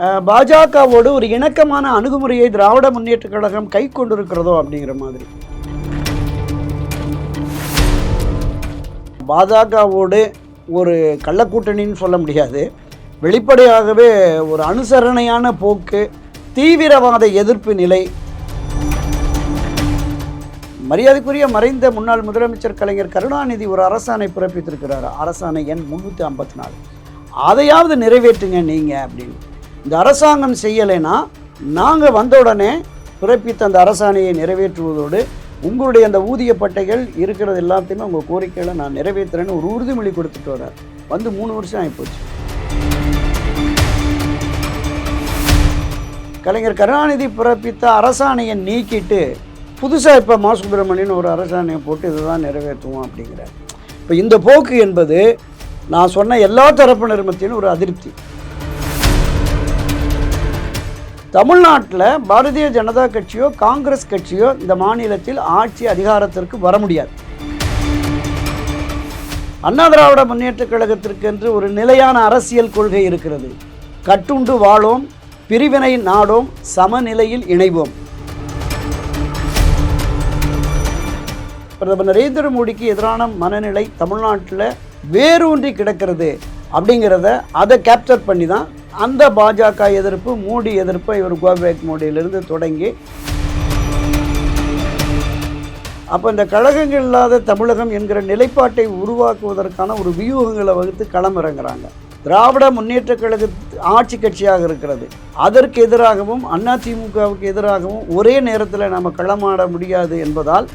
பாஜகவோடு ஒரு இணக்கமான அணுகுமுறையை திராவிட முன்னேற்றக் கழகம் கை கொண்டிருக்கிறதோ அப்படிங்கிற மாதிரி. பாஜகவோடு ஒரு கள்ளக்கூட்டணின்னு சொல்ல முடியாது. வெளிப்படையாகவே ஒரு அனுசரணையான போக்கு தீவிரவாத எதிர்ப்பு நிலை. மரியாதைக்குரிய மறைந்த முன்னாள் முதலமைச்சர் கலைஞர் கருணாநிதி ஒரு அரசாணை பிறப்பித்திருக்கிறார். அரசாணை எண் முந்நூற்றி ஐம்பத்தி நாலு. அதையாவது நிறைவேற்றுங்க நீங்கள் அப்படின்னு. இந்த அரசாங்கம் செய்யலைன்னா நாங்கள் வந்த உடனே பிறப்பித்த அந்த அரசாணையை நிறைவேற்றுவதோடு உங்களுடைய அந்த ஊதிய பட்டைகள் இருக்கிறது எல்லாத்தையுமே உங்கள் கோரிக்கைகளை நான் நிறைவேற்றுறேன்னு ஒரு உறுதிமொழி கொடுத்துட்டு வரார் வந்து மூணு வருஷம் ஆகிப்போச்சு கலைஞர் கருணாநிதி பிறப்பித்த அரசாணையை நீக்கிட்டு புதுசாக இப்போ மா. சுப்பிரமணியன் ஒரு அரசாணையை போட்டு இதுதான் நிறைவேற்றுவோம் அப்படிங்கிறார். இப்போ இந்த போக்கு என்பது நான் சொன்ன எல்லா தரப்பினர் மத்தியும் ஒரு அதிருப்தி. தமிழ்நாட்டில் பாரதிய ஜனதா கட்சியோ காங்கிரஸ் கட்சியோ இந்த மாநிலத்தில் ஆட்சி அதிகாரத்திற்கு வர முடியாது. அண்ணா திராவிட முன்னேற்றக் கழகத்திற்கு என்று ஒரு நிலையான அரசியல் கொள்கை இருக்கிறது. கட்டுண்டு வாழோம் பிரிவினை நாடோம் சமநிலையில் இணைவோம். பிரதமர் நரேந்திர மோடிக்கு எதிரான மனநிலை தமிழ்நாட்டில் வேரூன்றி கிடக்கிறது அப்படிங்கிறத அதை கேப்சர் பண்ணி தான் அந்த பாஜக எதிர்ப்பு மோடி எதிர்ப்பை இவர் கோபேக் மோடியிலிருந்து தொடங்கி அப்போ இந்த கழகங்கள் இல்லாத தமிழகம் என்கிற நிலைப்பாட்டை உருவாக்குவதற்கான ஒரு வியூகங்களை வகுத்து களமிறங்குறாங்க திராவிட முன்னேற்ற கழக ஆட்சி கட்சியாக இருக்கிறது. அதற்கு எதிராகவும் அதிமுகவுக்கு எதிராகவும் ஒரே நேரத்தில் நம்ம களமாட முடியாது என்பதால்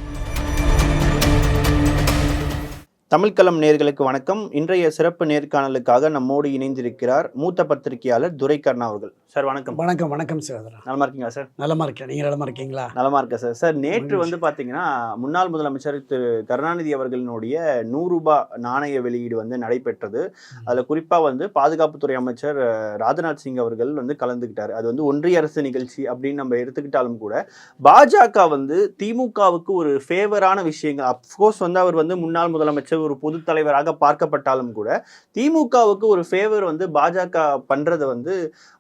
தமிழ்களம் நேர்களுக்கு வணக்கம். இன்றைய சிறப்பு நேர்காணலுக்காக நம்மோடு இணைந்திருக்கிறார் மூத்த பத்திரிகையாளர் துரைக்கண்ணா அவர்கள். சார் வணக்கம். வணக்கம் வணக்கம் சகோதரா. நலமா இருக்கீங்களா சார்? நலமா இருக்கேன். நீங்கள் நலமா இருக்கீங்களா? நலமா இருக்க சார். சார் நேற்று. வந்து பாத்தீங்கன்னா முன்னாள் முதலமைச்சர் திரு கருணாநிதி அவர்களினுடைய நூறு ரூபாய் நாணய வெளியீடு வந்து நடைபெற்றது. அதுல குறிப்பா வந்து பாதுகாப்புத்துறை அமைச்சர் ராஜ்நாத் சிங் அவர்கள் வந்து கலந்துக்கிட்டார். அது வந்து ஒன்றிய அரசு நிகழ்ச்சி அப்படின்னு நம்ம எடுத்துக்கிட்டாலும் கூட பாஜக வந்து திமுகவுக்கு ஒரு ஃபேவரான விஷயங்கள் அப்கோர்ஸ் வந்து அவர் வந்து முன்னாள் முதலமைச்சர் ஒரு பொது தலைவராக பார்க்கப்பட்டாலும் கூட திமுகவுக்கு ஒரு ஃபேவர் வந்து பாஜக பண்றது வந்து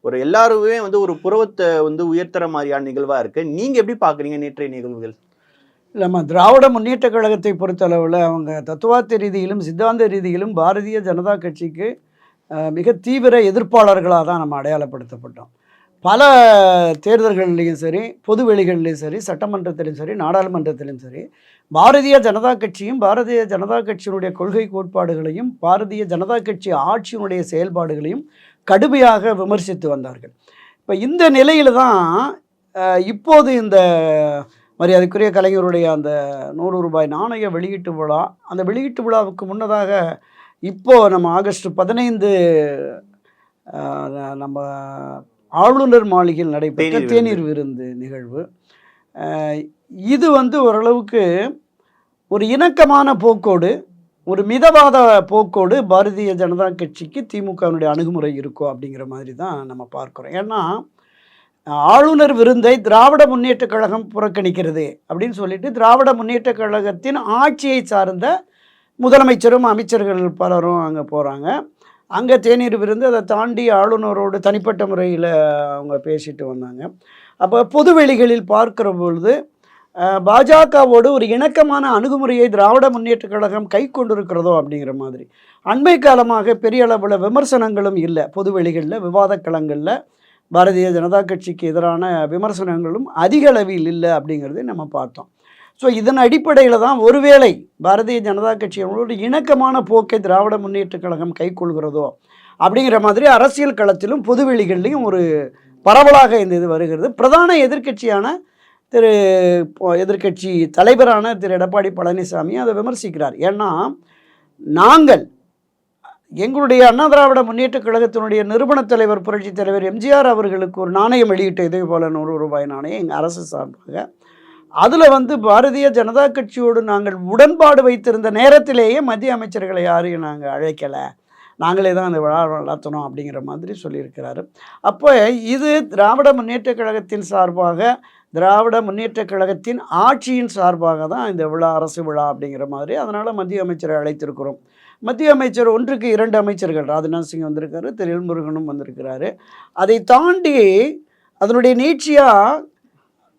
ஒரு எல்லாருமே வந்து ஒரு புறவத்தை வந்து உயர்த்துற மாதிரியான நிகழ்வாக இருக்கு. நீங்கள் எப்படி பார்க்குறீங்க நேற்றைய நிகழ்வுகள்? நம்ம திராவிட முன்னேற்ற கழகத்தை பொறுத்தளவில் அவங்க தத்துவார்த்த ரீதியிலும் சித்தாந்த ரீதியிலும் பாரதிய ஜனதா கட்சிக்கு மிக தீவிர எதிர்ப்பாளர்களாக தான் நம்ம அடையாளப்படுத்தப்பட்டோம். பல தேர்தல்கள்லையும் சரி பொதுவெளிகள்லையும் சரி சட்டமன்றத்திலும் சரி நாடாளுமன்றத்திலும் சரி பாரதிய ஜனதா கட்சியும் பாரதிய ஜனதா கட்சியினுடைய கொள்கை கோட்பாடுகளையும் பாரதிய ஜனதா கட்சி ஆட்சியினுடைய செயல்பாடுகளையும் கடுமையாக விமர்சித்து வந்தார்கள். இப்போ இந்த நிலையில தான் இப்போது இந்த மரியாதைக்குரிய கலைஞருடைய அந்த நூறு ரூபாய் நாணய வெளியீட்டு விழா அந்த வெளியீட்டு விழாவுக்கு முன்னதாக இப்போ நம்ம ஆகஸ்ட் பதினைந்து நம்ம ஆளுநர் மாளிகையில் நடைபெற்ற தேநீர் விருந்து. நிகழ்வு. இது வந்து ஓரளவுக்கு ஒரு இணக்கமான போக்கோடு ஒரு மிதவாத போக்கோடு பாரதிய ஜனதா கட்சிக்கு திமுகவினுடைய அணுகுமுறை இருக்கும் அப்படிங்கிற மாதிரி தான் நம்ம பார்க்குறோம். ஏன்னா ஆளுநர் விருந்தை திராவிட முன்னேற்றக் கழகம் புறக்கணிக்கிறது அப்படின்னு சொல்லிட்டு திராவிட முன்னேற்றக் கழகத்தின் ஆட்சியை சார்ந்த முதலமைச்சரும் அமைச்சர்கள் பலரும் அங்கே போகிறாங்க அங்கே தேநீர் விருந்து அதை தாண்டி ஆளுநரோடு தனிப்பட்ட முறையில் அவங்க பேசிட்டு வந்தாங்க. அப்போ பொதுவெளிகளில் பார்க்குற பொழுது பாஜகவோடு ஒரு இணக்கமான அணுகுமுறையை திராவிட முன்னேற்றக் கழகம் கை கொண்டிருக்கிறதோ அப்படிங்கிற மாதிரி. அண்மை காலமாக பெரிய அளவில் விமர்சனங்களும் இல்லை. பொதுவெளிகளில் விவாத களங்களில் பாரதிய ஜனதா கட்சிக்கு எதிரான விமர்சனங்களும் அதிக அளவில் இல்லை அப்படிங்கிறதை நம்ம பார்த்தோம். ஸோ இதன் அடிப்படையில் தான் ஒருவேளை பாரதிய ஜனதா கட்சியோட இணக்கமான போக்கை திராவிட முன்னேற்றக் கழகம் கைக்கொள்கிறதோ அப்படிங்கிற மாதிரி அரசியல் களத்திலும் பொதுவெளிகள்லையும் ஒரு பரவலாக இந்த இது வருகிறது. பிரதான எதிர்க்கட்சியான திரு எதிர்கட்சி எதிர்க்கட்சி தலைவரான திரு எடப்பாடி பழனிசாமி அதை விமர்சிக்கிறார். ஏன்னா நாங்கள் எங்களுடைய அண்ணா திராவிட முன்னேற்றக் கழகத்தினுடைய நிறுவனத் தலைவர் புரட்சி தலைவர் எம்ஜிஆர் அவர்களுக்கு ஒரு நாணயம் வெளியிட்ட இதே போல நூறு ரூபாய் நாணயம் எங்கள் அரசு சார்பாக. அதில் வந்து பாரதிய ஜனதா கட்சியோடு நாங்கள் உடன்பாடு வைத்திருந்த நேரத்திலேயே மத்திய அமைச்சர்களை யாரையும் நாங்கள் அழைக்கலை. நாங்களே தான் அந்த விழா நடத்தணும் அப்படிங்கிற மாதிரி சொல்லியிருக்கிறாரு. அப்போ இது திராவிட முன்னேற்றக் கழகத்தின் சார்பாக திராவிட முன்னேற்றக் கழகத்தின் ஆட்சியின் சார்பாக தான் இந்த விழா அரசு விழா அப்படிங்கிற மாதிரி அதனால் மத்திய அமைச்சரை அழைத்திருக்கிறோம். மத்திய அமைச்சர் ஒன்றுக்கு இரண்டு அமைச்சர்கள் ராஜ்நாத் சிங் வந்திருக்காரு திரு எல்முருகனும் வந்திருக்கிறாரு. அதை தாண்டி அதனுடைய நீட்சியாக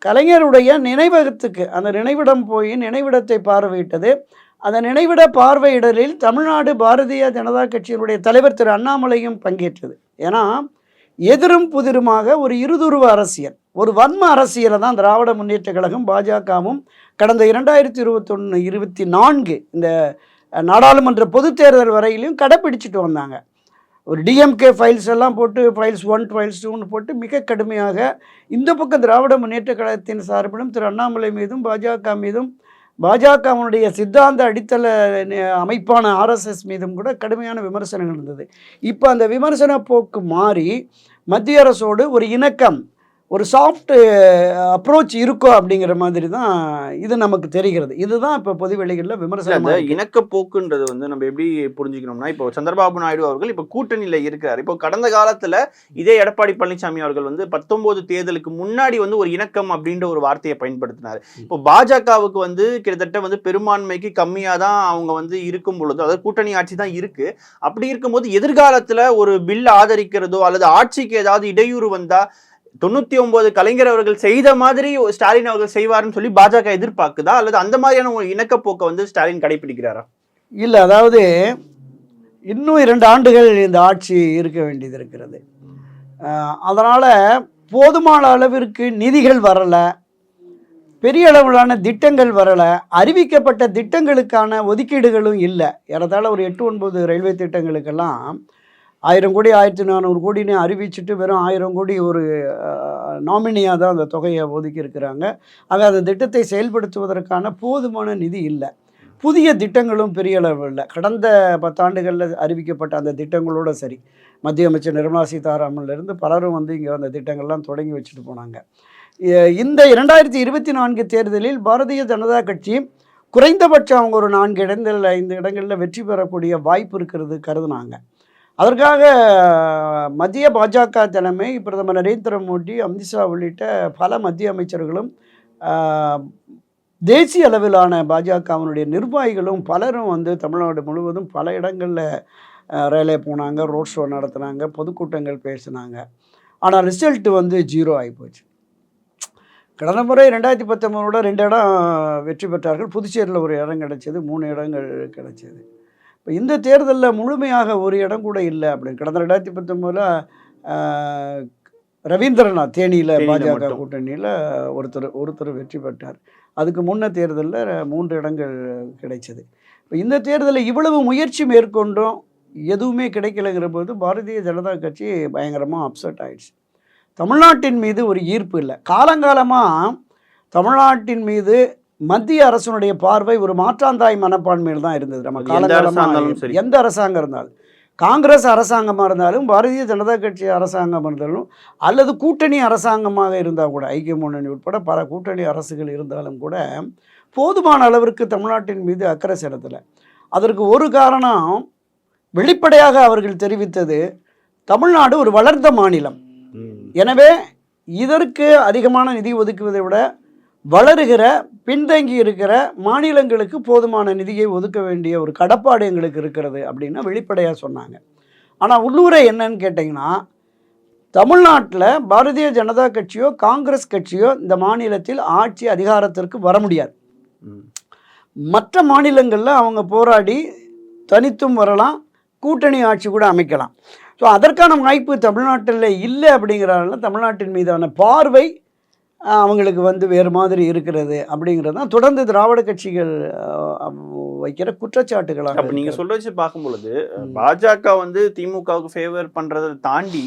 கலைஞருடைய நினைவகத்துக்கு அந்த நினைவிடம் போய் நினைவிடத்தை பார்வையிட்டது. அந்த நினைவிட பார்வையிடலில் தமிழ்நாடு பாரதிய ஜனதா கட்சியினுடைய தலைவர் திரு அண்ணாமலையும் பங்கேற்றது. ஏன்னா எதிரும் புதிருமாக ஒரு இருதுருவ அரசியல். ஒரு வன்ம அரசியலை தான் திராவிட முன்னேற்ற கழகம் பாஜகவும் கடந்த இரண்டாயிரத்தி இருபத்தொன்று இருபத்தி நான்கு இந்த நாடாளுமன்ற பொதுத் தேர்தல் வரையிலையும் கடைப்பிடிச்சிட்டு வந்தாங்க. ஒரு டிஎம்கே ஃபைல்ஸ் எல்லாம் போட்டு ஃபைல்ஸ் ஒன் ஃபைல்ஸ் டூன்னு போட்டு மிக கடுமையாக இந்த பக்கம் திராவிட முன்னேற்ற கழகத்தின் சார்பிலும் திரு அண்ணாமலை மீதும் பாஜக மீதும் பாஜகவினுடைய சித்தாந்த அடித்தள அமைப்பான ஆர்எஸ்எஸ் மீதும் கூட கடுமையான விமர்சனங்கள் இருந்தது. இப்போ அந்த விமர்சன போக்கு மாறி மத்திய அரசோடு ஒரு இணக்கம் ஒரு சாஃப்ட் அப்ரோச் இருக்கோ அப்படிங்கிற மாதிரி தான் இது நமக்கு தெரிகிறது. இதுதான் இப்போ பொதுவெளிகளில் விமர்சனம் இணக்க போக்குன்றது வந்து நம்ம எப்படி புரிஞ்சுக்கணும்னா இப்போ சந்திரபாபு நாயுடு அவர்கள் இப்போ கூட்டணியில இருக்கிறார். இப்போ கடந்த காலத்துல இதே எடப்பாடி பழனிசாமி அவர்கள் வந்து பத்தொன்பது தேர்தலுக்கு முன்னாடி வந்து ஒரு இணக்கம் அப்படின்ற ஒரு வார்த்தையை பயன்படுத்தினார். இப்போ பாஜகவுக்கு வந்து கிட்டத்தட்ட வந்து பெரும்பான்மைக்கு கம்மியா தான் அவங்க வந்து இருக்கும் பொழுது அதாவது கூட்டணி ஆட்சி தான் இருக்கு. அப்படி இருக்கும்போது எதிர்காலத்துல ஒரு பில் ஆதரிக்கிறதோ அல்லது ஆட்சிக்கு ஏதாவது இடையூறு வந்தா தொண்ணூத்தி ஒன்பது கலைஞர் அவர்கள் செய்த மாதிரி ஸ்டாலின் அவர்கள் செய்வாருன்னு சொல்லி பாஜக எதிர்பார்க்குதா? அல்லது அந்த மாதிரியான ஒரு இணக்கப்போக்கை வந்து ஸ்டாலின் கடைபிடிக்கிறாரா இல்லை அதாவது இன்னும் இரண்டு ஆண்டுகள் இந்த ஆட்சி இருக்க வேண்டியது இருக்கிறது. அதனால் போதுமான அளவிற்கு நிதிகள் வரலை பெரிய அளவிலான திட்டங்கள் வரலை அறிவிக்கப்பட்ட திட்டங்களுக்கான ஒதுக்கீடுகளும் இல்லை. ஏறத்தாழ ஒரு எட்டு ஒன்பது ரயில்வே திட்டங்களுக்கெல்லாம் ஆயிரம் கோடி ஆயிரத்தி நானூறு கோடின்னு அறிவிச்சிட்டு வெறும் ஆயிரம் கோடி ஒரு நாமினியாக தான் அந்த தொகையை ஒதுக்கி இருக்கிறாங்க. ஆக அந்த திட்டத்தை செயல்படுத்துவதற்கான போதுமான நிதி இல்லை. புதிய திட்டங்களும் பெரிய அளவில் இல்லை. கடந்த பத்தாண்டுகளில் அறிவிக்கப்பட்ட அந்த திட்டங்களோட சரி. மத்திய அமைச்சர் நிர்மலா சீதாராமன்லேருந்து பலரும் வந்து இங்கே அந்த திட்டங்கள்லாம் தொடங்கி வச்சுட்டு போனாங்க. இந்த இரண்டாயிரத்தி இருபத்தி நான்கு தேர்தலில் பாரதிய ஜனதா கட்சி குறைந்தபட்சம் அவங்க ஒரு நான்கு இடங்கள் ஐந்து இடங்களில் வெற்றி பெறக்கூடிய வாய்ப்பு இருக்கிறது கருதுனாங்க. அதற்காக மத்திய பாஜக தலைமை பிரதமர் நரேந்திர மோடி அமித்ஷா உள்ளிட்ட பல மத்திய அமைச்சர்களும் தேசிய அளவிலான பாஜகவினுடைய நிர்வாகிகளும் பலரும் வந்து தமிழ்நாடு முழுவதும் பல இடங்களில் ரயிலே போனாங்க ரோட் ஷோ நடத்துனாங்க பொதுக்கூட்டங்கள் பேசினாங்க. ஆனால் ரிசல்ட் வந்து ஜீரோ ஆகிப்போச்சு கடந்த முறை ரெண்டாயிரத்தி பத்தொம்போதோட ரெண்டு இடம் வெற்றி பெற்றார்கள். புதுச்சேரியில் ஒரு இடம் கிடைச்சது மூணு இடங்கள் கிடைச்சது. இப்போ இந்த தேர்தலில் முழுமையாக ஒரு இடம் கூட இல்லை அப்படின்னு. கடந்த ரெண்டாயிரத்தி பத்தொம்போதில் ரவீந்திரநாத் தேனியில் பாஜக. கூட்டணியில் ஒருத்தர் ஒருத்தர் வெற்றி பெற்றார். அதுக்கு முன்ன தேர்தலில் மூன்று இடங்கள் கிடைச்சது. இப்போ இந்த தேர்தலில் இவ்வளவு முயற்சி மேற்கொண்டும் எதுவுமே கிடைக்கலங்கிற போது பாரதிய ஜனதா கட்சி பயங்கரமாக அப்செட் ஆயிடுச்சு. தமிழ்நாட்டின் மீது ஒரு ஈர்ப்பு இல்லை. காலங்காலமாக தமிழ்நாட்டின் மீது மத்திய அரசனுடைய பார்வை ஒரு மாற்றாந்தாய் மனப்பான்மையில் தான் இருந்தது. நம்ம சரி. எந்த அரசாங்கம் இருந்தாலும். காங்கிரஸ் அரசாங்கமாக இருந்தாலும் பாரதிய ஜனதா கட்சி அரசாங்கம் இருந்தாலும் அல்லது கூட்டணி அரசாங்கமாக இருந்தால் கூட ஐக்கிய முன்னணி உட்பட பல கூட்டணி அரசுகள் இருந்தாலும் கூட போதுமான அளவிற்கு தமிழ்நாட்டின் மீது அக்கறை செலுத்தலை. அதற்கு ஒரு காரணம் வெளிப்படையாக அவர்கள் தெரிவித்தது தமிழ்நாடு ஒரு வளர்ந்த மாநிலம். எனவே இதற்கு அதிகமான நிதி ஒதுக்குவதை விட வளருகிற பின்தங்கி இருக்கிற மாநிலங்களுக்கு போதுமான நிதியை ஒதுக்க வேண்டிய ஒரு கடப்பாடு எங்களுக்கு இருக்கிறது அப்படின்னு வெளிப்படையாக சொன்னாங்க. ஆனால் உள்ளூரை என்னன்னு கேட்டிங்கன்னா தமிழ்நாட்டில் பாரதிய ஜனதா கட்சியோ காங்கிரஸ் கட்சியோ இந்த மாநிலத்தில் ஆட்சி அதிகாரத்திற்கு வர முடியாது. மற்ற மாநிலங்களில் அவங்க போராடி தனித்தும் வரலாம் கூட்டணி ஆட்சி கூட அமைக்கலாம். ஸோ அதற்கான வாய்ப்பு தமிழ்நாட்டில் இல்லை அப்படிங்கிறனால தமிழ்நாட்டின் மீதான பார்வை அவங்களுக்கு வந்து வேறு மாதிரி இருக்கிறது அப்படிங்கிறது தான் தொடர்ந்து திராவிட கட்சிகள் வைக்கிற குற்றச்சாட்டுகளாக அப்ப நீங்க இருக்கிறது. சொல்ல வச்சு பார்க்கும் பொழுது ம். பாஜக வந்து திமுகவுக்கு ஃபேவர் பண்றதை தாண்டி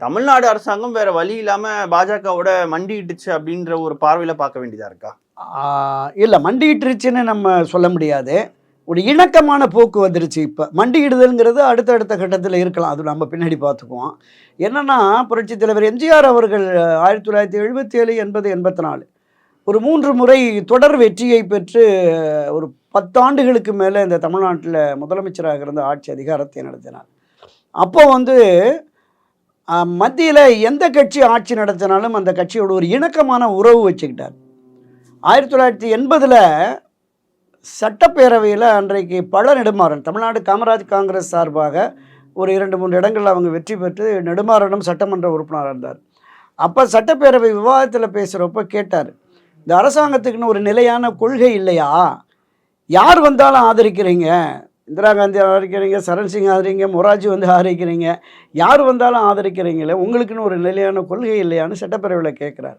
தமிழ்நாடு அரசாங்கம் வேற வழி இல்லாம பாஜகவோட மண்டியிட்டுச்சு அப்படின்ற ஒரு பார்வையில பார்க்க வேண்டியதா இருக்கா இல்லை மண்டியிட்டுருச்சுன்னு நம்ம சொல்ல முடியாது ஒரு இணக்கமான போக்கு வந்துருச்சு இப்போ. மண்டியிடுதல்ங்கிறது அடுத்தடுத்த கட்டத்தில் இருக்கலாம். அது நம்ம பின்னாடி பார்த்துக்குவோம் என்னென்னா புரட்சித் தலைவர் எம்ஜிஆர் அவர்கள் ஆயிரத்தி தொள்ளாயிரத்தி எழுபத்தி ஏழு எண்பது எண்பத்தி நாலு ஒரு மூன்று முறை தொடர் வெற்றியை பெற்று ஒரு பத்தாண்டுகளுக்கு மேலே இந்த தமிழ்நாட்டில் முதலமைச்சராக இருந்த ஆட்சி அதிகாரத்தை நடத்தினார். அப்போ வந்து மத்தியில் எந்த கட்சி ஆட்சி நடத்தினாலும் அந்த கட்சியோட ஒரு இணக்கமான உறவு வச்சுக்கிட்டார். ஆயிரத்தி தொள்ளாயிரத்தி எண்பதில் சட்டப்பேரவையில் அன்றைக்கு பல நெடுமாறன். தமிழ்நாடு காமராஜ் காங்கிரஸ் சார்பாக ஒரு இரண்டு மூன்று இடங்களில் அவங்க வெற்றி பெற்று நெடுமாறனும் சட்டமன்ற உறுப்பினராக இருந்தார். அப்போ சட்டப்பேரவை விவாதத்தில் பேசுகிறப்ப கேட்டார் இந்த அரசாங்கத்துக்குன்னு ஒரு நிலையான கொள்கை இல்லையா? யார் வந்தாலும் ஆதரிக்கிறீங்க? இந்திரா காந்தி ஆதரிக்கிறீங்க சரண் சிங் ஆதரிங்க மொராஜி வந்து ஆதரிக்கிறீங்க. யார் வந்தாலும் ஆதரிக்கிறீங்களே உங்களுக்குன்னு ஒரு நிலையான கொள்கை இல்லையான்னு சட்டப்பேரவையில் கேட்குறார்.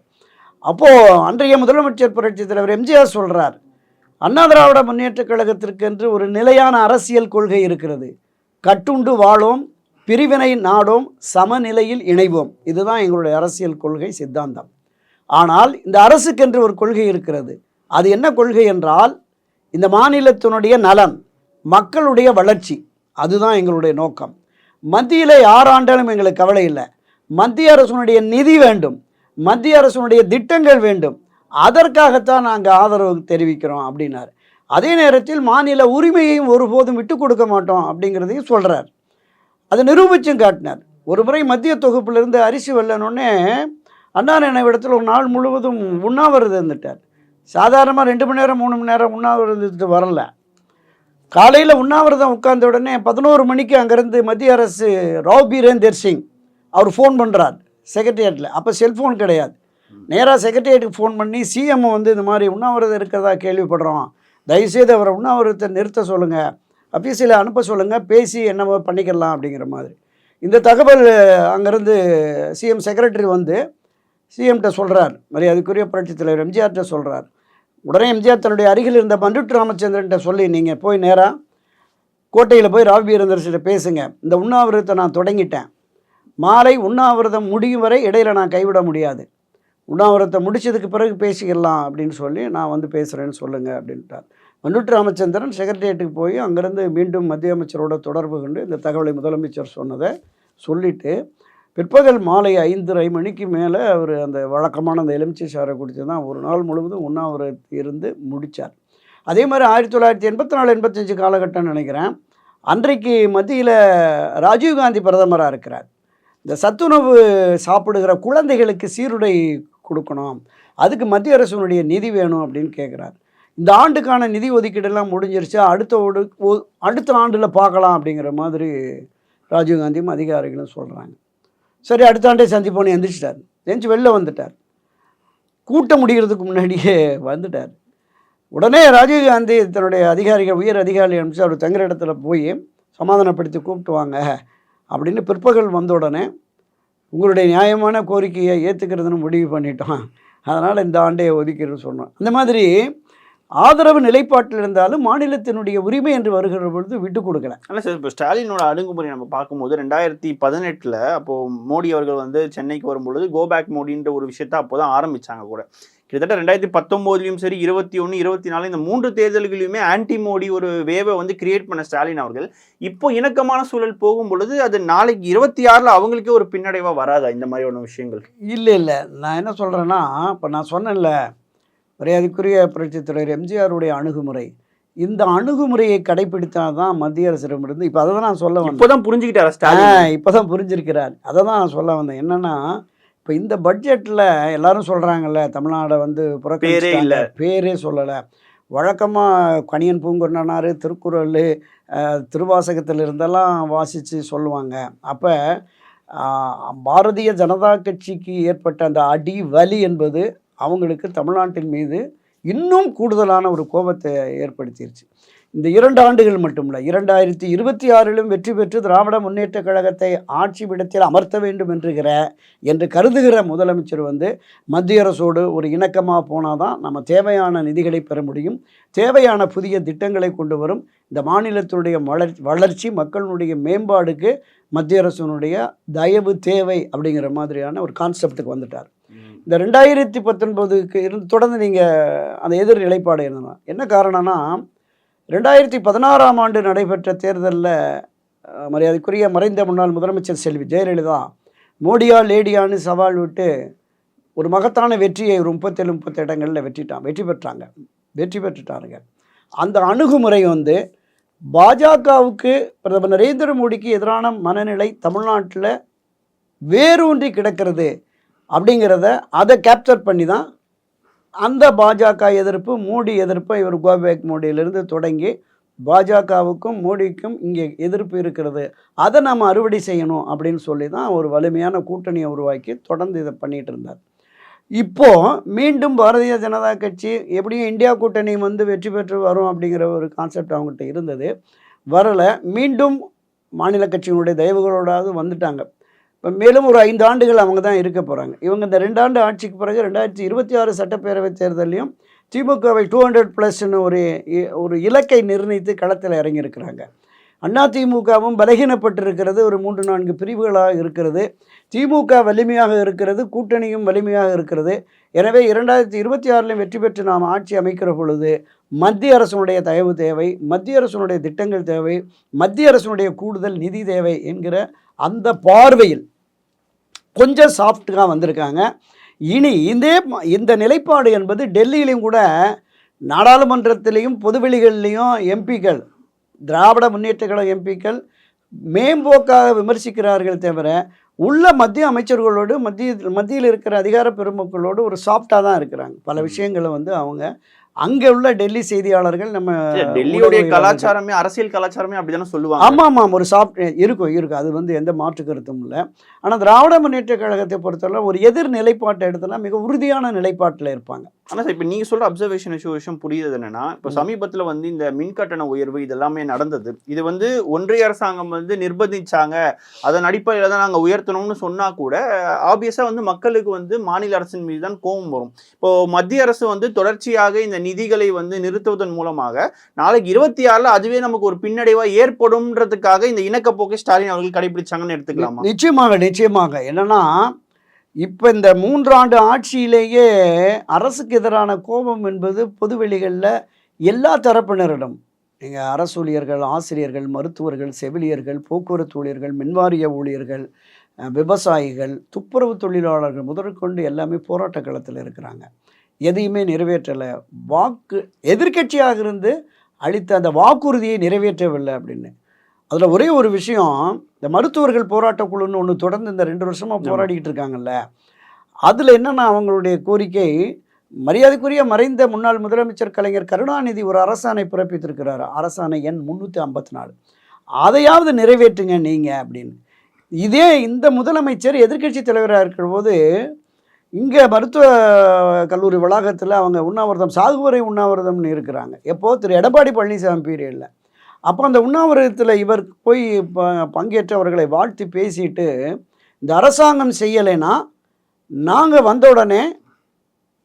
அப்போது அன்றைய முதலமைச்சர் புரட்சித் தலைவர் எம்ஜிஆர் சொல்கிறார் அண்ணா திராவிட முன்னேற்றக் கழகத்திற்கென்று ஒரு நிலையான அரசியல் கொள்கை இருக்கிறது. கட்டுண்டு வாழோம் பிரிவினை நாடோம் சமநிலையில் இணைவோம். இதுதான் எங்களுடைய அரசியல் கொள்கை சித்தாந்தம். ஆனால் இந்த அரசுக்கென்று ஒரு கொள்கை இருக்கிறது. அது என்ன கொள்கை என்றால் இந்த மாநிலத்தினுடைய நலன் மக்களுடைய வளர்ச்சி அதுதான் எங்களுடைய நோக்கம். மத்தியில் யார் ஆண்டாலும் எங்களுக்கு கவலை இல்லை. மத்திய அரசுனுடைய நிதி வேண்டும். மத்திய அரசுனுடைய திட்டங்கள் வேண்டும். அதற்காகத்தான் நாங்கள் ஆதரவு தெரிவிக்கிறோம் அப்படின்னாரு. அதே நேரத்தில் மாநில உரிமையையும் ஒருபோதும் விட்டு கொடுக்க மாட்டோம் அப்படிங்கிறதையும் சொல்கிறார் அதை நிரூபிச்சும் காட்டினார். ஒரு முறை மத்திய தொகுப்பிலிருந்து அரிசி வெல்லணுன்னே அண்ணா நினைவிடத்தில் ஒரு நாள் முழுவதும் உண்ணாவிரதம் இருந்துட்டார். சாதாரணமாக ரெண்டு மணி நேரம் மூணு மணி நேரம் உண்ணாவிரதம் இருந்துட்டு வரல. காலையில் உண்ணாவிரதம் உட்கார்ந்த உடனே பதினோரு மணிக்கு அங்கேருந்து மத்திய அரசு ராவ் பீரேந்தர் சிங் அவர் ஃபோன் பண்ணுறார் செக்ரட்டரியேட்டில் அப்போ செல்ஃபோன் கிடையாது. நேராக செக்ரட்டரியேட்டுக்கு ஃபோன் பண்ணி சிஎம் வந்து இந்த மாதிரி உண்ணாவிரதம் இருக்கிறதா கேள்விப்படுறோம். தயவுசெய்து அவரை உண்ணாவிரதத்தை நிறுத்த சொல்லுங்கள் அஃபீஸில் அனுப்ப சொல்லுங்கள் பேசி என்னவோ பண்ணிக்கலாம் அப்படிங்கிற மாதிரி. இந்த தகவல் அங்கேருந்து சிஎம் செக்ரட்டரி வந்து சிஎம்கிட்ட சொல்கிறார் மரியாதைக்குரிய புரட்சித் தலைவர் எம்ஜிஆர்கிட்ட சொல்கிறார் உடனே எம்ஜிஆர் தன்னுடைய அருகில் இருந்த பண்டுட்டு ராமச்சந்திரன்ட்ட சொல்லி நீங்கள் போய் நேராக கோட்டையில் போய் ராவ் வீரந்தர்கிட்ட பேசுங்க. இந்த உண்ணாவிரதத்தை நான் தொடங்கிட்டேன். மாலை உண்ணாவிரதம் முடியும் வரை இடையில நான் கைவிட முடியாது. உண்ணாவிரத்தை முடிச்சதுக்கு பிறகு பேசிக்கலாம் அப்படின்னு சொல்லி நான் வந்து பேசுகிறேன்னு சொல்லுங்கள் அப்படின்ட்டார். மண்டுட்டு ராமச்சந்திரன் செக்ரட்டரியேட்டுக்கு போய் அங்கேருந்து மீண்டும் மத்திய அமைச்சரோட தொடர்பு கொண்டு இந்த தகவலை முதலமைச்சர் சொன்னதை சொல்லிவிட்டு பிற்பகல் மாலை ஐந்தரை மணிக்கு மேலே அவர் அந்த வழக்கமான அந்த எலுமிச்சை சாரை குடித்து தான் ஒரு நாள் முழுவதும் உண்ணாவிரத்து இருந்து முடித்தார் அதே மாதிரி ஆயிரத்தி தொள்ளாயிரத்தி எண்பத்தி நாலு எண்பத்தஞ்சு காலகட்டம்னு நினைக்கிறேன். அன்றைக்கு மத்தியில் ராஜீவ்காந்தி பிரதமராக இருக்கிறார். இந்த சத்துணவு சாப்பிடுகிற குழந்தைகளுக்கு சீருடை கொடுக்கணும். அதுக்கு மத்திய அரசுனுடைய நிதி வேணும் அப்படின்னு கேட்குறாரு இந்த ஆண்டுக்கான நிதி ஒதுக்கீடெல்லாம் முடிஞ்சிருச்சு? அடுத்த ஒரு அடுத்த ஆண்டில் பார்க்கலாம் அப்படிங்கிற மாதிரி ராஜீவ்காந்தியும் அதிகாரிகளும் சொல்கிறாங்க சரி அடுத்த ஆண்டே சந்திப்போன்னு எந்திரிச்சிட்டார். எந்திரிச்சு வெளில வந்துட்டார். கூட்டம் முடிகிறதுக்கு முன்னாடியே வந்துட்டார். உடனே ராஜீவ்காந்தி தன்னுடைய அதிகாரிகள் உயர் அதிகாரி அனுப்பிச்சு அவர் தங்குற இடத்துல போய் சமாதானப்படுத்தி கூப்பிட்டு வாங்க அப்படின்னு பிற்பகல் வந்த உடனே உங்களுடைய நியாயமான கோரிக்கையை ஏற்றுக்கிறதுன்னு முடிவு பண்ணிட்டோம். அதனால் இந்த ஆண்டையை ஒதுக்கிறேன்னு சொன்னோம். அந்த மாதிரி ஆதரவு நிலைப்பாட்டில் இருந்தாலும் மாநிலத்தினுடைய உரிமை என்று வருகிற பொழுது விட்டு கொடுக்கல. ஆனால் சார் இப்போ ஸ்டாலினோட அணுகுமுறை நம்ம பார்க்கும்போது ரெண்டாயிரத்தி பதினெட்டில் அப்போது மோடி அவர்கள் வந்து சென்னைக்கு வரும்பொழுது கோபேக் மோடின்ற ஒரு விஷயத்த அப்போ தான் ஆரம்பித்தாங்க கூட. கிட்டத்தட்ட ரெண்டாயிரத்தி பத்தொம்போதுலையும் சரி இருபத்தி ஒன்று இருபத்தி நாலு இந்த மூன்று தேர்தல்களிலுமே ஆன்டி மோடி ஒரு வேவை வந்து கிரியேட் பண்ண ஸ்டாலின் அவர்கள். இப்போ இணக்கமான சூழல் போகும் பொழுது அது நாளைக்கு இருபத்தி ஆறில் அவங்களுக்கே ஒரு பின்னடைவாக வராதா இந்த மாதிரியான விஷயங்கள்? இல்லை இல்லை. நான் என்ன சொல்கிறேன்னா இப்போ நான் சொன்னேன்ல மரியாதைக்குரிய புரட்சித் தலைவர் எம்ஜிஆருடைய அணுகுமுறை. இந்த அணுகுமுறையை கடைபிடித்தால் தான் மத்திய அரசிடமிருந்து இப்போ அதை தான் நான் சொல்ல வந்தேன். இப்போதான் புரிஞ்சுக்கிட்டாரா ஸ்டாலின்? இப்போ தான் புரிஞ்சிருக்கிறார். அதை தான் நான் சொல்ல வந்தேன். என்னன்னா இப்போ இந்த பட்ஜெட்டில் எல்லாரும் சொல்கிறாங்கல்ல தமிழ்நாடை வந்து புறக்கணிச்சிட்டாங்க. இல்ல. பேரே சொல்லலை வழக்கமாக கணியன் பூங்குன்றனார் திருக்குறள் திருவாசகத்தில் இருந்தெல்லாம் வாசித்து சொல்லுவாங்க அப்போ பாரதிய ஜனதா கட்சிக்கு ஏற்பட்ட அந்த அடி வலி என்பது அவங்களுக்கு தமிழ்நாட்டின் மீது இன்னும் கூடுதலான ஒரு கோபத்தை ஏற்படுத்திருச்சு இந்த இரண்டு ஆண்டுகள் மட்டுமில்ல இரண்டாயிரத்தி இருபத்தி ஆறிலும் வெற்றி பெற்று திராவிட முன்னேற்ற கழகத்தை ஆட்சி விடத்தில் அமர்த்த வேண்டும் என்றுகிற என்று கருதுகிற முதலமைச்சர் வந்து மத்திய அரசோடு ஒரு இணக்கமாக போனால் தான் நம்ம தேவையான நிதிகளை பெற முடியும். தேவையான புதிய திட்டங்களை கொண்டு வரும். இந்த மாநிலத்தினுடைய வளர்ச்சி வளர்ச்சி மக்களுடைய மேம்பாடுக்கு மத்திய அரசினுடைய தயவு தேவை அப்படிங்கிற மாதிரியான ஒரு கான்செப்டுக்கு வந்துட்டார். இந்த ரெண்டாயிரத்தி பத்தொன்பதுக்கு இருந்து தொடர்ந்து நீங்கள் அந்த எதிர் நிலைப்பாடு இருந்தோம் என்ன காரணம்னா ரெண்டாயிரத்தி பதினாறாம் ஆண்டு நடைபெற்ற தேர்தலில் மரியாதைக்குரிய மறைந்த முன்னாள் முதலமைச்சர் செல்வி ஜெயலலிதா மோடியா லேடியான்னு சவால் விட்டு ஒரு மகத்தான வெற்றியை ஒரு முப்பத்தேழு முப்பத்தி இடங்களில் வெற்றிட்டான் வெற்றி பெற்றாங்க. வெற்றி பெற்றுட்டாருங்க. அந்த அணுகுமுறை வந்து பாஜகவுக்கு பிரதமர் நரேந்திர மோடிக்கு எதிரான மனநிலை தமிழ்நாட்டில் வேரூன்றி கிடக்கிறது அப்படிங்கிறத அதை கேப்சர் பண்ணி தான் அந்த பாஜக எதிர்ப்பு மோடி எதிர்ப்பு இவர் கோபேக் மோடியிலிருந்து தொடங்கி பாஜகவுக்கும் மோடிக்கும் இங்கே எதிர்ப்பு இருக்கிறது. அதை நாம் அறுவடை செய்யணும் அப்படின்னு சொல்லி தான் ஒரு வலிமையான கூட்டணியை உருவாக்கி தொடர்ந்து இதை பண்ணிகிட்டு இருந்தார். இப்போது மீண்டும் பாரதிய ஜனதா கட்சி எப்படியும் இந்தியா கூட்டணி வந்து வெற்றி பெற்று வரும் அப்படிங்கிற ஒரு கான்செப்ட் அவங்ககிட்ட இருந்தது. வரலை. மீண்டும் மாநில கட்சியினுடைய தயவுகளோடாவது வந்துட்டாங்க. மேலும் ஒரு ஐந்து ஆண்டுகள் அவங்க தான் இருக்க போகிறாங்க இவங்க இந்த ரெண்டாண்டு ஆட்சிக்கு பிறகு ரெண்டாயிரத்தி இருபத்தி ஆறு சட்டப்பேரவை தேர்தலையும் திமுகவை டூ ஹண்ட்ரட் ப்ளஸ்னு ஒரு இ- ஒரு இலக்கை நிர்ணயித்து களத்தில் இறங்கியிருக்கிறாங்க. அண்ணா திமுகவும் பலகீனப்பட்டிருக்கிறது ஒரு மூன்று நான்கு பிரிவுகளாக இருக்கிறது. திமுக வலிமையாக இருக்கிறது கூட்டணியும் வலிமையாக இருக்கிறது. எனவே இரண்டாயிரத்தி இருபத்தி ஆறிலும் வெற்றி பெற்று நாம் ஆட்சி அமைக்கிற பொழுது மத்திய அரசனுடைய தயவு தேவை மத்திய அரசனுடைய திட்டங்கள் தேவை மத்திய அரசனுடைய கூடுதல் நிதி தேவை என்கிற அந்த பார்வையில் கொஞ்சம் சாஃப்டாக வந்திருக்காங்க. இனி இந்த இந்த நிலைப்பாடு என்பது டெல்லியிலையும் கூட நாடாளுமன்றத்திலையும் பொதுவெளிகள்லையும் எம்பிக்கள் திராவிட முன்னேற்ற கழக எம்பிக்கள் மேம்போக்காக விமர்சிக்கிறார்கள் தவிர உள்ள மத்திய அமைச்சர்களோடு மத்திய மத்தியில் இருக்கிற அதிகார பெருமக்களோடு ஒரு சாஃப்டாக தான் இருக்கிறாங்க. பல விஷயங்களை வந்து அவங்க அங்கே உள்ள டெல்லி செய்தியாளர்கள் நம்ம டெல்லியோடைய கலாச்சாரமே அரசியல் கலாச்சாரமே அப்படிதானே சொல்லுவாங்க. ஆமாம் ஆமாம் ஒரு சாஃப்ட் இருக்கும் இருக்கும். அது வந்து எந்த மாற்று கருத்தும் இல்லை. ஆனால் திராவிட முன்னேற்ற கழகத்தை பொறுத்தவரை ஒரு எதிர் நிலைப்பாட்டை எடுத்தனா மிக உறுதியான நிலைப்பாட்டில் இருப்பாங்க. ஆனா சார் இப்ப நீங்க சொல்ற அப்சர்வேஷன் விஷயம் புரியுது என்னன்னா இப்ப சமீபத்துல வந்து இந்த மின் கட்டண உயர்வு இதெல்லாமே நடந்தது. இது வந்து ஒன்றிய அரசாங்கம் வந்து நிர்பந்திச்சாங்க. அதன் அடிப்படையில தான் நாங்க உயர்த்தணும்னு சொன்னா கூட ஆப்வியஸா வந்து மக்களுக்கு வந்து மாநில அரசின் மீது தான் கோபம் வரும். இப்போ மத்திய அரசு வந்து தொடர்ச்சியாக இந்த நிதிகளை வந்து நிறுத்துவதன் மூலமாக நாளைக்கு இருபத்தி ஆறுல அதுவே நமக்கு ஒரு பின்னடைவா ஏற்படும்ன்றதுக்காக இந்த இணக்கப்போக்கை ஸ்டாலின் அவர்கள் கடைபிடிச்சாங்கன்னு எடுத்துக்கலாமா? நிச்சயமாக நிச்சயமாக. என்னன்னா இப்போ இந்த மூன்றாண்டு ஆட்சியிலேயே அரசுக்கு எதிரான கோபம் என்பது பொதுவெளிகளில் எல்லா தரப்பினரிடம். நீங்கள் அரசு ஊழியர்கள் ஆசிரியர்கள் மருத்துவர்கள் செவிலியர்கள் போக்குவரத்து ஊழியர்கள் மின்வாரிய ஊழியர்கள் விவசாயிகள் துப்புரவு தொழிலாளர்கள் முதற்கொண்டு எல்லாமே போராட்ட களத்தில் இருக்கிறாங்க. எதையுமே நிறைவேற்றலை. வாக்கு எதிர்க்கட்சியாக இருந்து அளித்த அந்த வாக்குறுதியை நிறைவேற்றவில்லை அப்படின்னு. அதில் ஒரே ஒரு விஷயம் இந்த மருத்துவர்கள் போராட்ட குழுன்னு ஒன்று தொடர்ந்து இந்த ரெண்டு வருஷமாக. போராடிக்கிட்டு இருக்காங்கல்ல. அதில் என்னென்னா அவங்களுடைய கோரிக்கை மரியாதைக்குரிய மறைந்த முன்னாள் முதலமைச்சர் கலைஞர் கருணாநிதி ஒரு அரசாணை பிறப்பித்திருக்கிறார். அரசாணை எண் முந்நூற்றி ஐம்பத்தி நாலு. அதையாவது நிறைவேற்றுங்க நீங்கள் அப்படின்னு. இதே இந்த முதலமைச்சர் எதிர்க்கட்சி தலைவராக இருக்கிற போது இங்கே மருத்துவ கல்லூரி வளாகத்தில் அவங்க உண்ணாவிரதம் சாகுவரை உண்ணாவிரதம்னு இருக்கிறாங்க. எப்போ? திரு எடப்பாடி பழனிசாமி பீரியடில் அப்போ அந்த உண்ணாவிரதத்தில் இவர் போய் ப- பங்கேற்றவர்களை வாழ்த்தி பேசிட்டு இந்த அரசாங்கம் செய்யலைன்னா நாங்கள் வந்த உடனே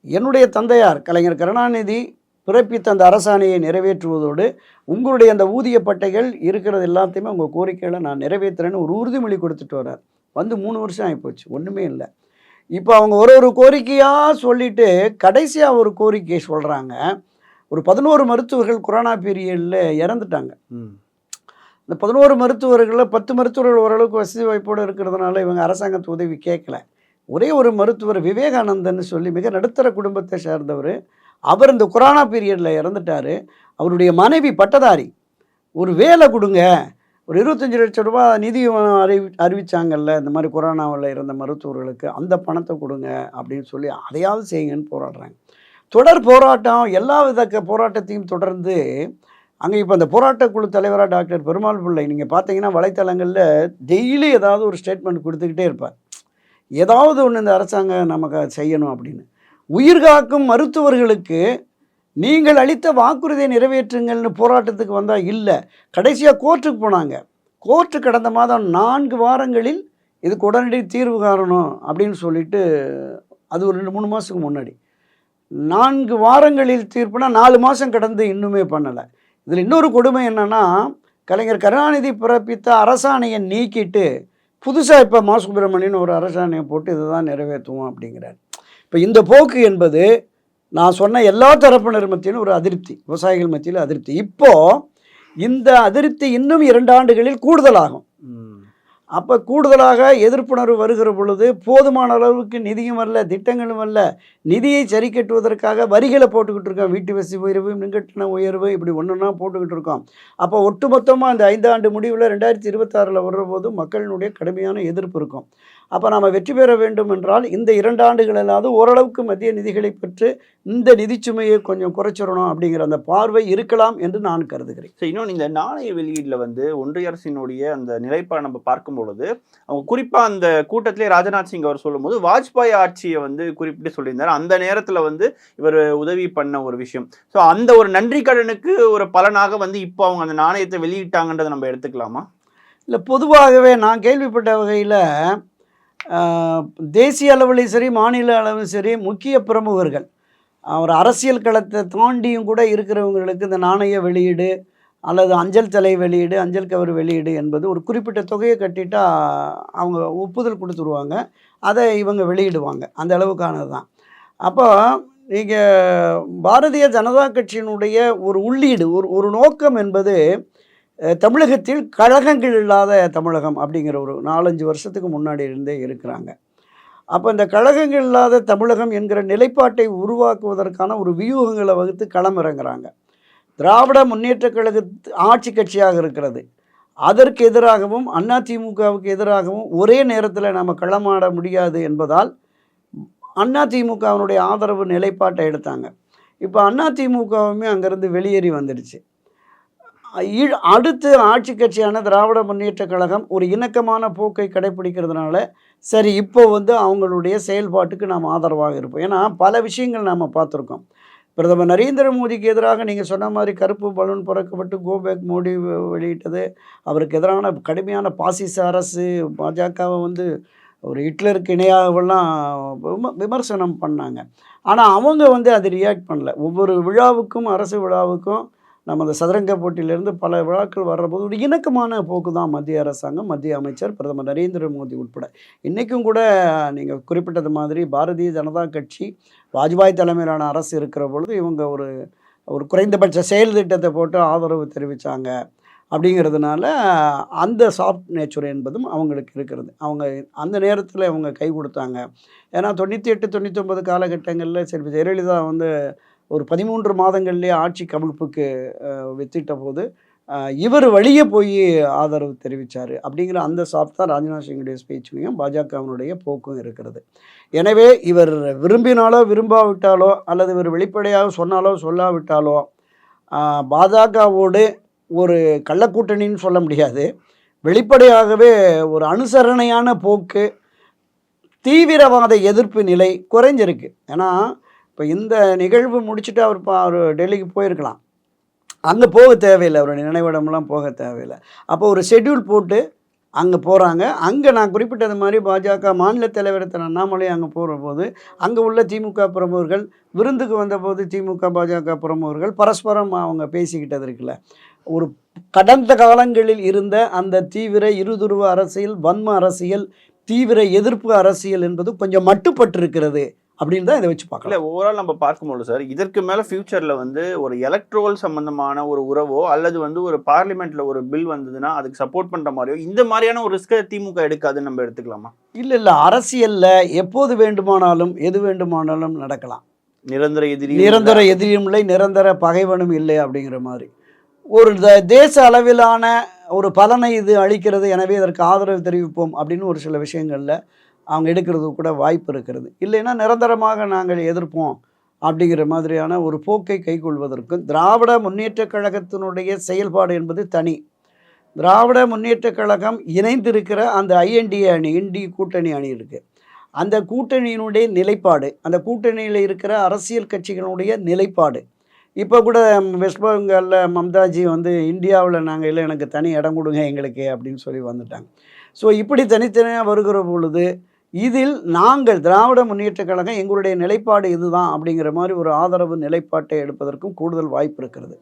என்னுடைய தந்தையார் கலைஞர் கருணாநிதி பிறப்பித்த அந்த அரசாணையை நிறைவேற்றுவதோடு உங்களுடைய அந்த ஊதிய பட்டைகள் இருக்கிறது எல்லாத்தையுமே உங்கள் கோரிக்கைகளை நான் நிறைவேற்றுறேன்னு ஒரு உறுதிமொழி கொடுத்துட்டு வர்றார். வந்து மூணு வருஷம் ஆகிப்போச்சு ஒன்றுமே இல்லை. இப்போ அவங்க ஒரு ஒரு கோரிக்கையாக சொல்லிட்டு கடைசியாக ஒரு கோரிக்கையை சொல்கிறாங்க ஒரு பதினோரு மருத்துவர்கள் கொரோனா பீரியடில் இறந்துட்டாங்க. இந்த பதினோரு மருத்துவர்களில் பத்து மருத்துவர்கள் ஓரளவுக்கு வசதி வாய்ப்போடு இருக்கிறதுனால இவங்க அரசாங்கத்து உதவி கேட்கல. ஒரே ஒரு மருத்துவர் விவேகானந்தன் சொல்லி மிக நடுத்தர குடும்பத்தை சேர்ந்தவர் அவர் இந்த கொரோனா பீரியடில் இறந்துட்டார். அவருடைய மனைவி பட்டதாரி ஒரு வேலை கொடுங்க ஒரு இருபத்தஞ்சி லட்சம் ரூபாய் நிதி அறிவி அறிவிச்சாங்கல்ல இந்த மாதிரி கொரோனாவில் இருந்த மருத்துவர்களுக்கு அந்த பணத்தை கொடுங்க அப்படின்னு சொல்லி அதையாவது செய்யுங்கன்னு போராடுறாங்க. தொடர் போராட்டம் எல்லா வித போராட்டத்தையும் தொடர்ந்து அங்கே இப்போ அந்த போராட்டக்குழு தலைவராக டாக்டர் பெருமாள் பிள்ளை நீங்கள் பார்த்தீங்கன்னா வலைத்தளங்களில் டெய்லி ஏதாவது ஒரு ஸ்டேட்மெண்ட் கொடுத்துக்கிட்டே இருப்பார். ஏதாவது ஒன்று இந்த அரசாங்கம் நமக்கு செய்யணும் அப்படின்னு. உயிர் காக்கும் மருத்துவர்களுக்கு நீங்கள் அளித்த வாக்குறுதியை நிறைவேற்றுங்கள்னு போராட்டத்துக்கு வந்தால் இல்லை. கடைசியாக கோர்ட்டுக்கு போனாங்க. கோர்ட்டு கடந்த மாதம் நான்கு வாரங்களில் இதுக்கு உடனடி தீர்வு காரணம் அப்படின்னு சொல்லிட்டு அது ஒரு ரெண்டு மூணு மாதத்துக்கு முன்னாடி. நான்கு வாரங்களில் தீர்ப்புனா நாலு மாதம் கடந்து இன்னுமே பண்ணலை. இதில் இன்னொரு கொடுமை என்னென்னா கலைஞர் கருணாநிதி பிறப்பித்த அரசாணையை நீக்கிட்டு புதுசாக இப்போ மா. சுப்பிரமணியன் ஒரு அரசாணையை போட்டு இதுதான் நிறைவேற்றுவோம் அப்படிங்கிறார். இப்போ இந்த போக்கு என்பது நான் சொன்ன எல்லா தரப்பினர் மத்தியிலும் ஒரு அதிருப்தி விவசாயிகள் மத்தியில் அதிருப்தி. இப்போது இந்த அதிருப்தி இன்னும் இரண்டு ஆண்டுகளில் கூடுதலாகும். அப்போ கூடுதலாக எதிர்ப்புணர்வு வருகிற பொழுது போதுமான அளவுக்கு நிதியும் வரல திட்டங்களும் வரல. நிதியை சரி கட்டுவதற்காக வரிகளை போட்டுக்கிட்டு இருக்கோம். வீட்டு வசதி உயர்வு மின்கட்டண உயர்வு இப்படி ஒன்றுனா போட்டுக்கிட்டு இருக்கோம். அப்போ ஒட்டுமொத்தமாக அந்த ஐந்தாண்டு முடிவில் ரெண்டாயிரத்தி இருபத்தாறில் வர்ற போது மக்களினுடைய கடுமையான எதிர்ப்பு இருக்கும். அப்போ நாம் வெற்றி பெற வேண்டும் என்றால் இந்த இரண்டு ஆண்டுகளிலாவது ஓரளவுக்கு மத்திய நிதிகளை பெற்று இந்த நிதிச்சுமையை கொஞ்சம் குறைச்சிடணும் அப்படிங்கிற அந்த பார்வை இருக்கலாம் என்று நான் கருதுகிறேன். ஸோ இன்னொன்று இந்த நாணய வெளியீட்டில் வந்து ஒன்றிய அரசினுடைய அந்த நிலைப்பாடு நம்ம பார்க்கும் பொழுது அவங்க குறிப்பாக அந்த கூட்டத்திலே ராஜ்நாத் சிங் அவர் சொல்லும்போது வாஜ்பாய் ஆட்சியை வந்து குறிப்பிட்டு சொல்லியிருந்தார். அந்த நேரத்தில் வந்து இவர் உதவி பண்ண ஒரு விஷயம். ஸோ அந்த ஒரு நன்றி கடனுக்கு ஒரு பலனாக வந்து இப்போ அவங்க அந்த நாணயத்தை வெளியிட்டாங்கன்றதை நம்ம எடுத்துக்கலாமா? இல்லை பொதுவாகவே நான் கேள்விப்பட்ட வகையில் தேசிய அளவிலும் சரி மாநில அளவிலும் சரி முக்கிய பிரமுகர்கள். ஒரு அரசியல் களத்தை தாண்டியும் கூட இருக்கிறவங்களுக்கு இந்த நாணய வெளியீடு அல்லது அஞ்சல் தலை வெளியீடு அஞ்சல் கவர் வெளியீடு என்பது ஒரு குறிப்பிட்ட தொகையை கட்டிட்டா அவங்க ஒப்புதல் கொடுத்துருவாங்க. அதை இவங்க வெளியிடுவாங்க. அந்த அளவுக்கானது தான் அப்போ நீங்கள் பாரதிய ஜனதா கட்சியினுடைய ஒரு உள்ளீடு ஒரு ஒரு நோக்கம் என்பது தமிழகத்தில் கழகங்கள் இல்லாத தமிழகம் அப்படிங்கிற ஒரு நாலஞ்சு வருஷத்துக்கு முன்னாடி இருந்தே இருக்கிறாங்க. அப்போ இந்த கழகங்கள் இல்லாத தமிழகம் என்கிற நிலைப்பாட்டை உருவாக்குவதற்கான ஒரு வியூகங்களை வகுத்து களமிறங்குறாங்க திராவிட முன்னேற்ற கழக ஆட்சி கட்சியாக இருக்கிறது. அதற்கு எதிராகவும் அதிமுகவுக்கு எதிராகவும் ஒரே நேரத்தில் நம்ம களமாட முடியாது என்பதால் அதிமுகவினுடைய ஆதரவு நிலைப்பாட்டை எடுத்தாங்க. இப்போ அதிமுகவுமே அங்கேருந்து வெளியேறி வந்துடுச்சு. அடுத்து ஆட்சி கட்சியான திராவிட முன்னேற்ற கழகம் ஒரு இணக்கமான போக்கை கடைப்பிடிக்கிறதுனால சரி இப்போ வந்து அவங்களுடைய செயல்பாட்டுக்கு நாம் ஆதரவாக இருப்போம். ஏன்னா பல விஷயங்கள் நாம் பார்த்துருக்கோம். பிரதமர் நரேந்திர மோடிக்கு எதிராக நீங்கள் சொன்ன மாதிரி கருப்பு பலூன் புறக்கப்பட்டு கோபேக் மோடி வெளியிட்டது. அவருக்கு எதிரான கடுமையான பாசிச அரசு பாஜகவை வந்து ஒரு ஹிட்லருக்கு இணையாகவெல்லாம் விம விமர்சனம் பண்ணாங்க. ஆனால் அவங்க வந்து அது ரியாக்ட் பண்ணல. ஒவ்வொரு விழாவுக்கும் அரசு விழாவுக்கும் நம்ம அந்த சதுரங்க போட்டியிலேருந்து பல விழாக்கள் வர்றபோது ஒரு இணக்கமான போக்கு தான் மத்திய அரசாங்கம் மத்திய அமைச்சர் பிரதமர் நரேந்திர மோடி உட்பட. இன்றைக்கும் கூட நீங்கள் குறிப்பிட்டது மாதிரி பாரதிய ஜனதா கட்சி வாஜ்பாய் தலைமையிலான அரசு இருக்கிற பொழுது இவங்க ஒரு ஒரு குறைந்தபட்ச செயல் திட்டத்தை போட்டு ஆதரவு தெரிவித்தாங்க அப்படிங்கிறதுனால அந்த சாஃப்ட் நேச்சர் என்பதும் அவங்களுக்கு இருக்கிறது. அவங்க அந்த நேரத்தில் அவங்க கை கொடுத்தாங்க. ஏன்னா தொண்ணூற்றி எட்டு தொண்ணூற்றி ஒன்பது காலகட்டங்களில் சரி ஜெயலலிதா வந்து ஒரு பதிமூன்று மாதங்கள்லேயே ஆட்சி கவிழ்ப்புக்கு வித்திட்ட போது இவர் வழியே போய் ஆதரவு தெரிவித்தார் அப்படிங்கிற அந்த சாஃப்ட் தான் ராஜ்நாத் சிங்குடைய ஸ்பீச்சுமையும் பாஜகவினுடைய போக்கும் இருக்கிறது. எனவே இவர் விரும்பினாலோ விரும்பாவிட்டாலோ அல்லது இவர் வெளிப்படையாக சொன்னாலோ சொல்லாவிட்டாலோ பாஜகவோடு ஒரு கள்ளக்கூட்டணின்னு சொல்ல முடியாது. வெளிப்படையாகவே ஒரு அனுசரணையான போக்கு தீவிரவாத எதிர்ப்பு நிலை குறைஞ்சிருக்கு. ஏன்னா இப்போ இந்த நிகழ்வு முடிச்சுட்டு அவர் பா- அவர் டெல்லிக்கு போயிருக்கலாம். அங்கே போக தேவையில்லை. அவருடைய நினைவிடம்லாம் போக தேவையில்லை. அப்போ ஒரு ஷெட்யூல் போட்டு அங்கே போகிறாங்க அங்கே நான் குறிப்பிட்டது மாதிரி பாஜக மாநில தலைவர் திரு அண்ணாமலை அங்கே போகிற போது அங்கே உள்ள திமுக பிரமுகர்கள் விருந்துக்கு வந்தபோது திமுக பாஜக பிரமுகர்கள் பரஸ்பரம் அவங்க பேசிக்கிட்டது இருக்குல்ல. ஒரு கடந்த காலங்களில் இருந்த அந்த தீவிர இருதுருவ அரசியல் வன்ம அரசியல் தீவிர எதிர்ப்பு அரசியல் என்பது கொஞ்சம் மட்டுப்பட்டிருக்கிறது. அப்படின்னு தான் இதை வச்சு இல்ல பார்க்கலாம் ஓவரால் நம்ம பார்க்கும்போது சார் இதற்கு மேல ஃபியூச்சர்ல வந்து ஒரு எலக்ட்ரோல் சம்பந்தமான ஒரு உறவோ அல்லது வந்து ஒரு பார்லிமெண்ட்ல ஒரு பில் வந்ததுன்னா அதுக்கு சப்போர்ட் பண்ற மாதிரியோ இந்த மாதிரியான ஒரு ரிஸ்கை திமுக எடுக்காதுன்னு நம்ம எடுத்துக்கலாமா? இல்லை இல்லை அரசியலில் எப்போது வேண்டுமானாலும் எது வேண்டுமானாலும் நடக்கலாம். நிரந்தர எதிரி நிரந்தர எதிரியும் இல்லை நிரந்தர பகைவனும் இல்லை அப்படிங்கிற மாதிரி. ஒரு தேச அளவிலான ஒரு பலனை இது அளிக்கிறது எனவே இதற்கு ஆதரவு தெரிவிப்போம் அப்படின்னு ஒரு சில விஷயங்களில் அவங்க எடுக்கிறது கூட வாய்ப்பு இருக்கிறது. இல்லைன்னா நிரந்தரமாக நாங்கள் எதிர்ப்போம் அப்படிங்கிற மாதிரியான ஒரு போக்கை கைக்கொள்வதற்கும் திராவிட முன்னேற்றக் கழகத்தினுடைய செயல்பாடு என்பது தனி. திராவிட முன்னேற்றக் கழகம் இணைந்திருக்கிற அந்த ஐஎன்டிஏ அணி இண்டி கூட்டணி அணி இருக்குது அந்த கூட்டணியினுடைய நிலைப்பாடு அந்த கூட்டணியில் இருக்கிற அரசியல் கட்சிகளுடைய நிலைப்பாடு. இப்போ கூட வெஸ்ட் பெங்காலில் மம்தாஜி வந்து இந்தியாவில் நாங்கள் இல்லை எனக்கு தனி இடம் கொடுங்க எங்களுக்கு அப்படின்னு சொல்லி வந்துட்டாங்க. ஸோ இப்படி தனித்தனியாக வருகிற பொழுது இதில் நாங்கள் திராவிட முன்னேற்றக் கழகம் எங்களுடைய நிலைப்பாடு இதுதான் அப்படிங்கிற மாதிரி ஒரு ஆதரவு நிலைப்பாட்டை எடுப்பதற்கும் கூடுதல் வாய்ப்பு இருக்கிறது.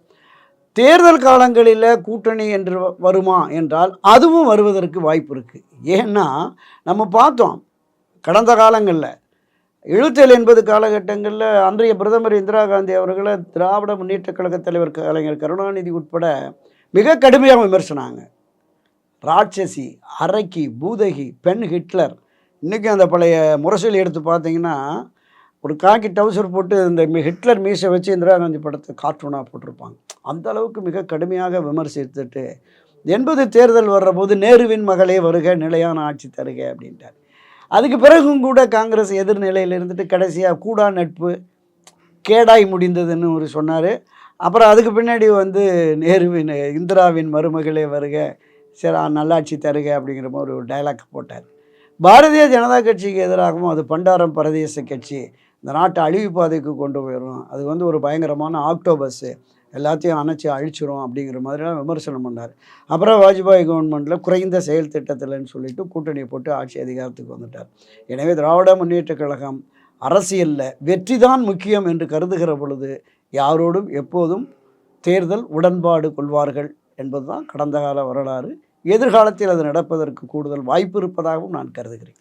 தேர்தல் காலங்களில் கூட்டணி என்று வருமா என்றால் அதுவும் வருவதற்கு வாய்ப்பு இருக்குது ஏன்னா நம்ம பார்த்தோம் கடந்த காலங்களில் எழுபத்தேழு எண்பது காலகட்டங்களில் அன்றைய பிரதமர் இந்திரா காந்தி அவர்களை திராவிட முன்னேற்றக் கழக தலைவர் கலைஞர் கருணாநிதி உட்பட மிக கடுமையாக விமர்சனாங்க. ராட்சசி அரைக்கி பூதகி பெண் ஹிட்லர் இன்றைக்கும் அந்த பழைய முரசொலி எடுத்து பார்த்தீங்கன்னா ஒரு காக்கி டவுசர் போட்டு இந்த ஹிட்லர் மீசை வச்சு இந்திரா காந்தி படத்தை கார்ட்டூனாக போட்டிருப்பாங்க. அந்த அளவுக்கு மிக கடுமையாக விமர்சித்துட்டு எண்பது தேர்தல் வர்ற போது நேருவின் மகளே வருக நிலையான ஆட்சி தருக அப்படின்ட்டார். அதுக்கு பிறகும் கூட காங்கிரஸ் எதிர்நிலையில் இருந்துட்டு கடைசியாக கூடா நட்பு கேடாய் முடிந்ததுன்னு ஒரு சொன்னார். அப்புறம் அதுக்கு பின்னாடி வந்து நேருவின் இந்திராவின் மருமகளே வருக சரி நல்லாட்சி தருக அப்படிங்கிற மாதிரி ஒரு டைலாக் போட்டார். பாரதிய ஜனதா கட்சிக்கு எதிராகவும் அது பண்டாரம் பிரதேச கட்சி இந்த நாட்டை அழிவு பாதைக்கு கொண்டு போயிடும். அது வந்து ஒரு பயங்கரமான ஆக்டோபஸ்ஸு எல்லாத்தையும் அணைச்சி அழிச்சிரும் அப்படிங்கிற மாதிரிலாம் விமர்சனம் பண்ணார். அப்புறம் வாஜ்பாய் கவர்மெண்ட்டில் குறைந்த செயல் திட்டத்தில்னு சொல்லிட்டு கூட்டணி போட்டு ஆட்சி அதிகாரத்துக்கு வந்துட்டார். எனவே திராவிட முன்னேற்ற கழகம் அரசியலில் வெற்றிதான் முக்கியம் என்று கருதுகிற பொழுது யாரோடும் எப்போதும் தேர்தல் உடன்பாடு கொள்வார்கள் என்பதுதான் கடந்த கால வரலாறு. எதிர்காலத்தில் அது நடப்பதற்கு கூடுதல் வாய்ப்பு இருப்பதாகவும் நான் கருதுகிறேன்.